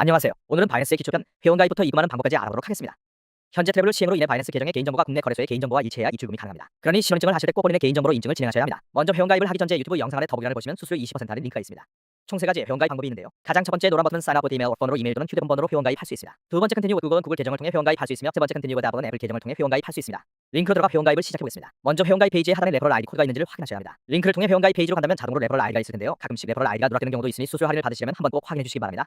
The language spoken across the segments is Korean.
안녕하세요. 오늘은 바이낸스의 기초편 회원가입부터 입금하는 방법까지 알아보도록 하겠습니다. 현재 트래블 시행으로 인해 바이낸스 계정의 개인정보가 국내 거래소의 개인정보와 일치해야 입출금이 가능합니다. 그러니 신원증을 하실 때 꼭 본인의 개인정보로 인증을 진행하셔야 합니다. 먼저 회원가입을 하기 전에 유튜브 영상 아래 더보기란을 보시면 수수료 20% 할인 링크가 있습니다. 총 세 가지 회원가입 방법이 있는데요. 가장 첫 번째 노란 버튼은 사인업 with 이메일 번호로 이메일 또는 휴대폰 번호로 회원가입할 수 있습니다. 두 번째 컨티뉴 구글은 구글 계정을 통해 회원가입할 수 있으며 세 번째 컨티뉴 앱은 애플 계정을 통해 회원가입할 수 있습니다. 링크로 들어가 회원가입을 시작해보겠습니다. 먼저 회원가입 페이지에 하단에 레퍼럴 아이디 코드가 있는지를 확인하셔야 합니다. 링크를 통해 회원가입 페이지로 간다면 자동으로 레퍼럴 아이디가 있을 텐데요. 가끔씩 레퍼럴 아이디가 누락되는 경우도 있으니 수수료 할인을 받으시려면 한번 꼭 확인해 주시기 바랍니다.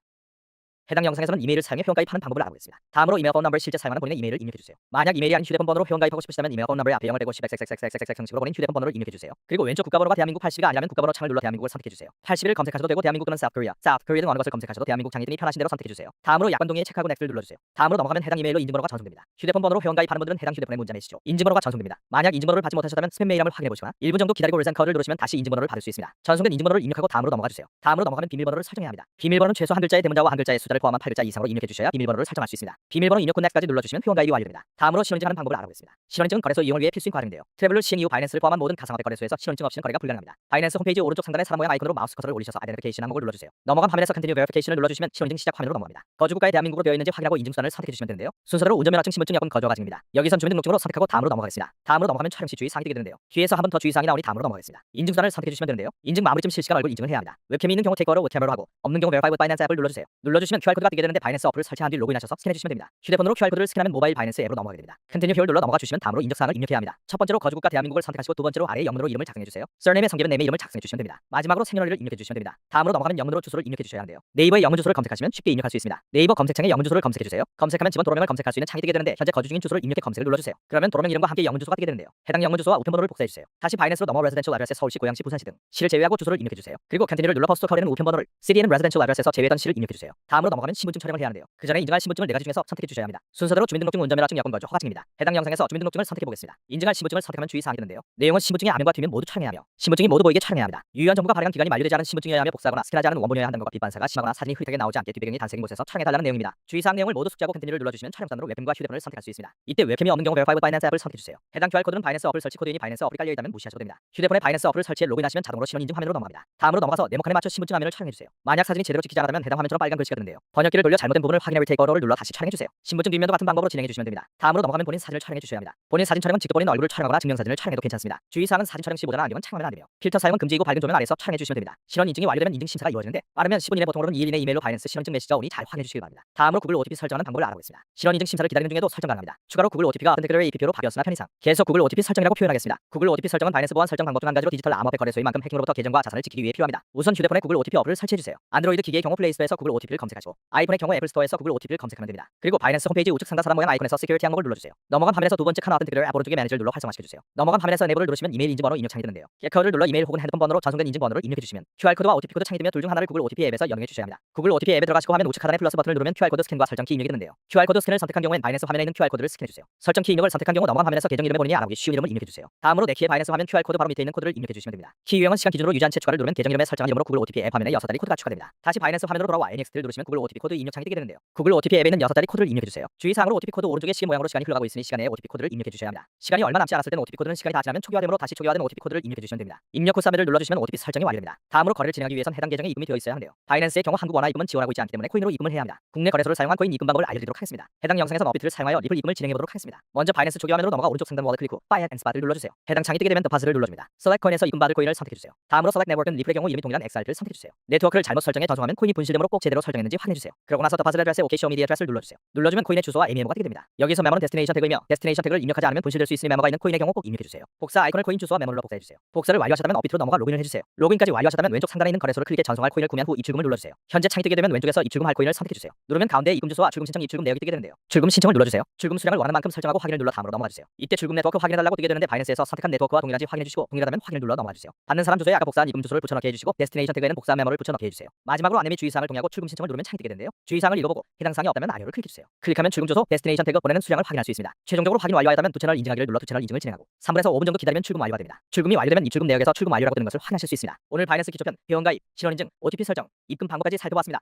해당 영상에서는 이메일을 사용해 회원 가입하는 방법을 알아보겠습니다. 다음으로 이메일 폰 넘버를 실제 사용하는 본인의 이메일을 입력해 주세요. 만약 이메일이 아닌 휴대폰 번호로 회원 가입하고 싶으시다면 이메일 폰 넘버에 앞에 영을 대고 10xxxxx 형식으로 본인 휴대폰 번호를 입력해 주세요. 그리고 왼쪽 국가번호가 대한민국 80이 아니라면 국가번호 창을 눌러 대한민국을 선택해 주세요. 80을 검색하셔도 되고 대한민국 또는 South Korea, South Korea 등 어느 것을 검색하셔도 대한민국 장이 등이 편하신 대로 선택해 주세요. 다음으로 약관 동의에 체크하고 넥스트를 눌러 주세요. 다음으로 넘어가면 해당 이메일로 인증번호가 전송됩니다. 휴대폰 번호로 회원 가입하는 분들은 해당 휴대폰에 문자 내시죠. 인증번호가 전송됩니다. 만약 인증번호를 받지 못하셨다면 스팸 메일함을 확인해 보시거나 1분 정도 기다리고 리센 커를 누르시면 다시 인증번호를 받을 수 있습니다. 전송된 인증번호를 입력하고 다음으로 넘어가 주세요. 다음으로 넘어가면 비밀번호를 설정해야 합니다. 비밀번호는 최소 한 글자의 대문자와 한 글자의 숫자를 포함한 8글자 이상으로 입력해 주셔야 비밀번호를 설정할 수 있습니다. 비밀번호 입력 후 넥스트까지 눌러주시면 회원 가입이 완료됩니다. 다음으로 신원인증하는 방법을 알아보겠습니다. 신원인증은 거래소 이용을 위해 필수인 과정인데요. 트래블을 시행 이후 바이낸스를 포함한 모든 가상화폐 거래소에서 신원인증 없이는 거래가 불가능합니다. 바이낸스 홈페이지 오른쪽 상단의 사람 모양 아이콘으로 마우스 커서를 올리셔서 아이덴티피케이션 항목을 눌러주세요. 넘어간 화면에서 컨티뉴 베리피케이션을 눌러주시면 신원인증 시작 화면으로 넘어갑니다. 거주 국가에 대한민국으로 되어 있는지 확인하고 인증 수단을 선택해 주시면 되는데요. 순서대로 운전면허증, 신분증, 여권, 거주가 가증입니다. 여기선 주민등록증으로 선택하고 다음으로 넘어가겠습니다. 다음으로 넘어가면 촬영 시 주의 사항이 되게 되는데요. 뒤에서 한 번 더 주의 사항이 나오니 다음으로 넘어가겠습니다. 인증 수단을 선택해 주시면 되는데요. 인증 마무리쯤 실시간 얼굴 인증을 해야 합니다. 웹캠이 있는 경우 테이크어로 웹캠으로 하고 없는 경우 with 바이낸스 앱을 눌러주세요. 눌러주시면 QR 코드가 뜨게 되는데 바이낸스 어플을 설치한 뒤 로그인하셔서 스캔해 주시면 됩니다. 휴대폰으로 QR 코드를 스캔하면 모바일 바이낸스 앱으로 넘어가게 됩니다. 컨티뉴 효를 눌러 넘어가 주시면 다음으로 인적 사항을 입력해야 합니다. 첫 번째로 거주국가 대한민국을 선택하시고 두 번째로 아래 영문으로 이름을 작성해 주세요. surname의 성기는 네임의 이름을 작성해 주시면 됩니다. 마지막으로 생년월일을 입력해 주시면 됩니다. 다음으로 넘어가면 영문으로 주소를 입력해 주셔야 하는데요. 네이버에 영문 주소를 검색하시면 쉽게 입력할 수 있습니다. 네이버 검색창에 영문 주소를 검색해 주세요. 검색하면 지원 도로명을 검색할 수 있는 창이 뜨게 되는데 현재 거주 중인 주소를 입력해 검색을 눌러 주세요. 그러면 도로명 이름과 함께 영문 주소가 뜨게 되는데요. 해당 영문 주소와 우편번호를 복사해 주세요. 다시 바이낸스로 넘어 레지던셜 아드레스 서울시, 고양시, 부산시 등 시를 제외하고 주소를 입력해 주세요. 그리고 컨티뉴를 눌러 포스트 커리는 우편번호를 시리에는 레지던셜 아드레스에서 제외했던 시를 입력해 주세요. 다음으로 넘어가면 신분증 촬영을 해야 하는데요. 그 전에 인증할 신분증을 네 가지 중에서 선택해 주셔야 합니다. 순서대로 주민등록증, 운전면허증, 여권 거주, 허가증입니다. 해당 영상에서 주민등록증을 선택해 보겠습니다. 인증할 신분증을 선택하면 주의 사항이 되는데요. 내용은 신분증의 앞면과 뒷면 모두 촬영해야 하며 신분증이 모두 보이게 촬영해야 합니다. 유효한 정보가 발행한 기간이 만료되지 않은 신분증이어야 하며 복사하거나 스캔하지 않은 원본이어야 한다는 것과 빗반사가 심하거나 사진이 흐릿하게 나오지 않게 뒤배경이 단색인 곳에서 촬영해달라는 내용입니다. 주의사항 내용을 모두 숙지하고 컨티뉴를 눌러주시면 촬영단으로 웹캠과 휴대폰을 선택할 수 있습니다. 이때 웹캠이 없는 경우 베리파이 바이낸스 앱을 선택해 주세요. 해당 QR 코드는 바이낸스 어플 설치 코드이니 바이낸스 어플이 깔려 있다면 무시하셔도 됩니다. 휴대폰에 바이낸스 어플을 설치해 로그인하시면 자동으로 신원 인증 화면으로 넘어갑니다. 다음으로 넘어가서 네모칸에 맞춰 신분증 화면을 촬영해 주세요. 만약 사진이 제대로 찍히지 않았다면 해당 화면처럼 빨간 글씨가 뜨는데요. 번역기를 돌려 잘못된 부분을 확인해 테이크어를 눌러 다시 촬영해 주세요. 신분증 뒷면도 같은 방법으로 진행해 주시면 됩니다. 다음으로 넘어가면 본인 사진을 촬영해 주셔야 합니다. 본인 사진 촬영은 직접 본인 얼굴을 촬영하거나 증명사진을 촬영해도 괜찮습니다. 주의사항은 사진 촬영 시 모자나 안경은 착용하면 안 되며 필터 사용은 금지이고 밝은 조명 아래서 촬영해 주시면 됩니다. 신원 인증이 완료되면 인증 심사가 이루어지는데 빠르면 10분 이내 보통으로는 2일 이내 이메일로 바이낸스 신원증 메시지가 오니 잘 확인해 주시기 바랍니다. 다음으로 구글 OTP 설정하는 방법을 알아보겠습니다. 신원 인증 심사를 기다리는 중에도 설정 가능합니다. 추가로 구글 OTP가 어텐티케이터의 APP로 바뀌었으나 편의상 계속 구글 OTP 설정이라고 표현하겠습니다. 구글 OTP 설정은 바이낸스 보안 설정 방법 중 한 가지로 디지털 암호화폐 거래소인 만큼 해킹으로부터 계정과 자산을 지키기 위해 필요합니다. 우선 휴대폰에 구글 OTP 어플을 설치해 주세요. 안드로이드 기기의 경우 플레이스토어에서 구글 OTP를 검색하시고 아이폰의 경우 애플 스토어에서 구글 OTP를 검색하면 됩니다. 그리고 바이낸스 홈페이지 우측 상단 사람 모양 아이콘에서 시큐리티 항목을 눌러주세요. 넘어간 화면에서 두 번째 카나 어텐티케이터 앱 오른쪽에 매니저를 눌러 활성화시켜주세요. 넘어간 화면에서 네이버를 누르시면 이메일 인증번호 입력창이 뜨는데요. 캐커를 눌러 이메일 혹은 핸드폰 번호로 전송된 인증번호를 입력해 주시면 QR 코드와 OTP 코드 창이 뜨며 둘 중 하나를 구글 OTP 앱에서 연동해 주셔야 합니다. 구글 OTP 앱에 들어가시고 화면 우측 하단에 플러스 버튼을 누르면 QR 코드 스캔과 설정 키 입력이 되는데요. QR 코드 스캔을 선택한 경우엔 바이낸스 화면에 있는 QR 코드를 스캔해 주세요. 설정 키 입력을 선택한 경우 넘어간 화면에서 계정 이름에 본인이 알아보기 쉬운 이름을 입력해 주세요. 다음으로 내 키의 바이낸스 화면 QR 코드 바로 밑에 있는 코드를 입력해 주시면 됩니다. 키 유형은 시간 기준으로 유지한 채 추가를 누르면 계정 이름에 설정한 이름으로 구글 OTP 앱 화면에 6자리 코드가 추가됩니다. 다시 바이낸스 화면으로 돌아와 NXT를 누르시면 구글 OTP 코드 입력 창이 뜨게 되는데요. 구글 OTP 앱에 있는 6자리 코드를 입력해 주세요. 주의사항으로 OTP 코드 오른쪽에 시계 모양으로 시간이 흘러가고 있으니 시간에 OTP 코드를 입력해 주셔야 합니다. 시간이 얼마 남지 않았을 때는 OTP 코드는 시간이 다 지나면 초기화되므로 다시 초기화된 OTP 코드를 입력해 주시면 됩니다. 입력 후 사면을 눌러 주시면 OTP 설정이 완료됩니다. 다음으로 거래를 진행하기 위해선 해당 계정에 입금이 되어 있어야 하는데요. 바이낸스의 경우 한국 원화 입금은 지원하고 있지 않기 때문에 코인으로 입금을 해야 합니다. 국내 거래소를 사용한 코인 입금 방법을 알려드리도록 하겠습니다. 해당 영상에서 업비트를 사용하여 리플 입금을 진행해 보도록 하겠습니다. 먼저 바이낸스 초기 화면으로 넘어가 오른쪽 상단 워드 클릭 후 Buy and Spot을 눌러 주세요. 해당 창이 뜨게 되면 더파스를 눌러 줍니다. Select 코인에서 입금 받을 코인을 선택해 주세요. 다음으로 Select Network은 리플의 경우 이름이 동일한 XRP를 선택해 주세요. 네트워크를 잘못 설정해 전송하면 코인이 분실되므로 꼭 제대로 설정했는지 확인 해 주세요. 그러고 나서 더 파스 애드레스에 OK 쇼미디 애드레스를 눌러주세요. 눌러주면 코인의 주소와 AMM가 뜨게 됩니다. 여기서 메모는 데스티네이션 태그이며 데스티네이션 태그를 입력하지 않으면 분실될 수 있으니 메모가 있는 코인의 경우 꼭 입력해 주세요. 복사 아이콘을 코인 주소와 메모로 복사해 주세요. 복사를 완료하셨다면 업비트로 넘어가 로그인을 해주세요. 로그인까지 완료하셨다면 왼쪽 상단에 있는 거래소를 클릭해 전송할 코인을 구매한 후 입출금을 눌러주세요. 현재 창이 뜨게 되면 왼쪽에서 입출금할 코인을 선택해 주세요. 누르면 가운데 입금 주소와 출금 신청 입출금 내역이 뜨게 되는데요. 출금 신청을 눌러주세요. 출금 수량을 원하는 만큼 설정하고 확인을 눌러 다음으로 넘어가 주세요. 이때 출금 네트워크 확인해달라고 뜨게 되는데 바이낸스에서 선택한 네트워크와 동일한지 확인해 주시고 동일하다면 확인을 눌러 넘어가 주세요. 받는 사람 주소에 아까 복사한 입금 주소를 붙여넣기 해주시고 데스티네이션 태그에는 복사 메모를 붙여넣기 해주세요. 마지막으로 안내 및 주의사항을 동의하고 출금 신청을 누르면 창이 뜨게 되는데요. 주의사항을 읽어보고 해당 사항이 없다면 아래로 클릭해 주세요. 클릭하면 출금 주소, 데스티네이션 태그 보내는 수량을 확인할 수 있습니다. 최종적으로 확인 완료하였다면 두 채널 인증하기를 눌러 두 채널 인증을 진행하고 3분에서 5분 정도 기다리면 출금 완료가 됩니다. 출금이 완료되면 입출금 내역에서 출금 완료라고 뜨는 것을 확인하실 수 있습니다. 오늘 바이낸스 기초편 회원가입, 신원인증, OTP 설정, 입금 방법까지 살펴봤습니다.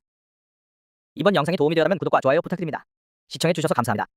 이번 영상이 도움이 되었다면 구독과 좋아요 부탁드립니다. 시청해 주셔서 감사합니다.